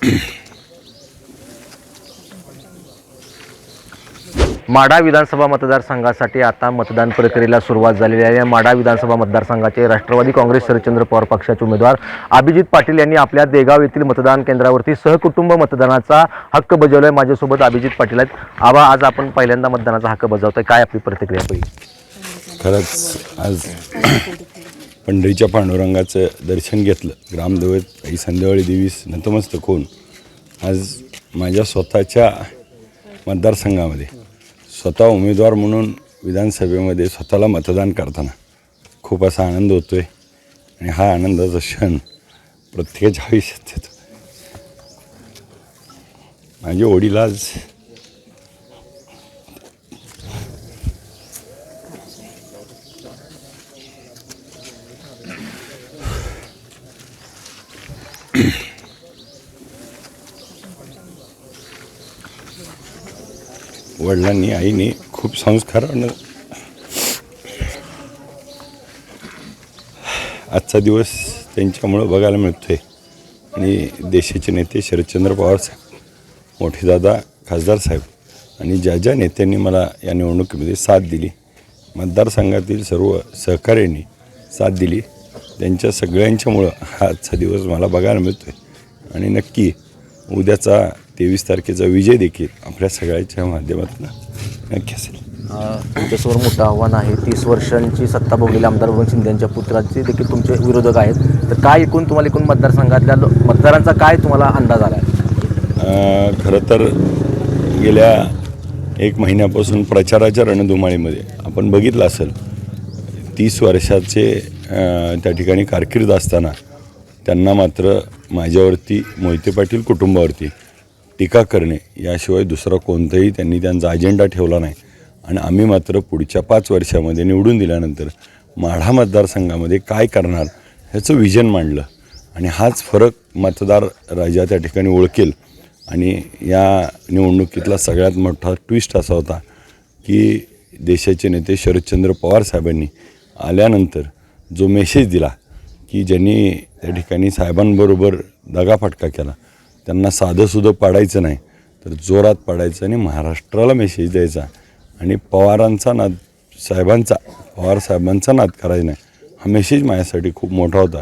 माढा विधानसभा मतदारसंघासाठी आता मतदान प्रक्रियेला सुरुवात झालेली आहे. माढा विधानसभा मतदारसंघाचे राष्ट्रवादी काँग्रेस शरदचंद्र पवार पक्षाचे उमेदवार अभिजित पाटील यांनी आपल्या देगाव येथील मतदान केंद्रावरती सहकुटुंब मतदानाचा हक्क बजावलाय. माझ्यासोबत अभिजित पाटील आहेत. आबा आज आपण पहिल्यांदा मतदानाचा हक्क बजावतोय. काय आपली प्रतिक्रिया पहिली खरंच आज पंढरीच्या पांडुरंगाचं दर्शन घेतलं. ग्रामदेवत आई संध्याकाळी देवीस नतमस्तक होऊन आज माझ्या स्वतःच्या मतदारसंघामध्ये स्वतः उमेदवार म्हणून विधानसभेमध्ये स्वतःला मतदान करताना खूप असा आनंद होतो आहे आणि हा आनंदाचा क्षण प्रत्येकाच्या आयुष्यात येतो. माझे वडील आज वडिलांनी आईने खूप संस्कारानं आजचा दिवस त्यांच्यामुळं बघायला मिळतोय. आणि देशाचे नेते शरदचंद्र पवार साहेब मोठे दादा खासदार साहेब आणि ज्या ज्या नेत्यांनी मला या निवडणुकीमध्ये साथ दिली मतदारसंघातील सर्व सहकार्यांनी साथ दिली त्यांच्या सगळ्यांच्यामुळं हा आजचा दिवस मला बघायला मिळतोय. आणि नक्की उद्याचा तेवीस तारखेचा विजय देखील आपल्या सगळ्यांच्या माध्यमातून नक्की असेल. तुमच्यासमोर मोठं आव्हान आहे. तीस वर्षांची सत्ता भोगलेल्या आमदार भवन शिंदे यांच्या पुत्राचे देखील तुमचे विरोधक आहेत. तर काय एकूण तुम्हाला एकूण मतदारसंघातल्या मतदारांचा काय तुम्हाला अंदाज आला आहे खरं तर गेल्या एक महिन्यापासून प्रचाराच्या रणधुमाळीमध्ये आपण बघितलं असेल तीस वर्षाचे त्या ठिकाणी कारकीर्द असताना त्यांना मात्र माझ्यावरती मोहिते पाटील कुटुंबावरती टीका करणे याशिवाय दुसरा कोणताही त्यांनी त्यांचा अजेंडा ठेवला नाही. आणि आम्ही मात्र पुढच्या पाच वर्षामध्ये निवडून दिल्यानंतर माढा मतदारसंघामध्ये काय करणार ह्याचं विजन मांडलं. आणि हाच फरक मतदार राजा त्या ठिकाणी ओळखेल. आणि या निवडणुकीतला सगळ्यात मोठा ट्विस्ट असा होता की देशाचे नेते शरदचंद्र पवार साहेबांनी आल्यानंतर जो मेसेज दिला की ज्यांनी त्या ठिकाणी साहेबांबरोबर दगाफटका केला त्यांना साधंसुधं पाडायचं नाही तर जोरात पाडायचं आणि महाराष्ट्राला मेसेज द्यायचा. आणि पवारांचा नाद साहेबांचा पवार साहेबांचा नाद करायचा नाही. हा मेसेज माझ्यासाठी खूप मोठा होता.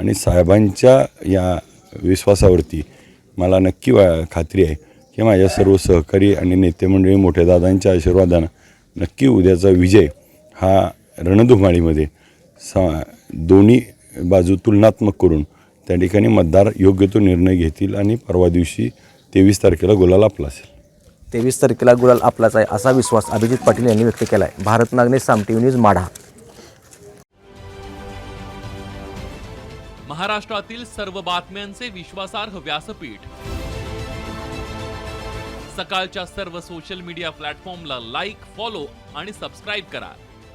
आणि साहेबांच्या या विश्वासावरती मला नक्की वा खात्री आहे की माझ्या सर्व सहकारी आणि नेतेमंडळी मोठ्या दादांच्या आशीर्वादानं नक्की उद्याचा विजय हा रणधुमाळीमध्ये सा दोन्ही बाजू तुलनात्मक करून त्या ठिकाणी मतदार योग्य तो निर्णय घेतील आणि परवा दिवशी तेवीस तारखेला गुलाल आपला असेल. तेवीस तारखेला गुलाल आपलाच आहे असा विश्वास अभिजित पाटील यांनी व्यक्त केला आहे भारत नागने सामटी न्यूज माढा. महाराष्ट्रातील सर्व बातम्यांचे विश्वासार्ह व्यासपीठ. सकाळच्या सर्व सोशल मीडिया प्लॅटफॉर्मला लाईक फॉलो आणि सबस्क्राईब करा.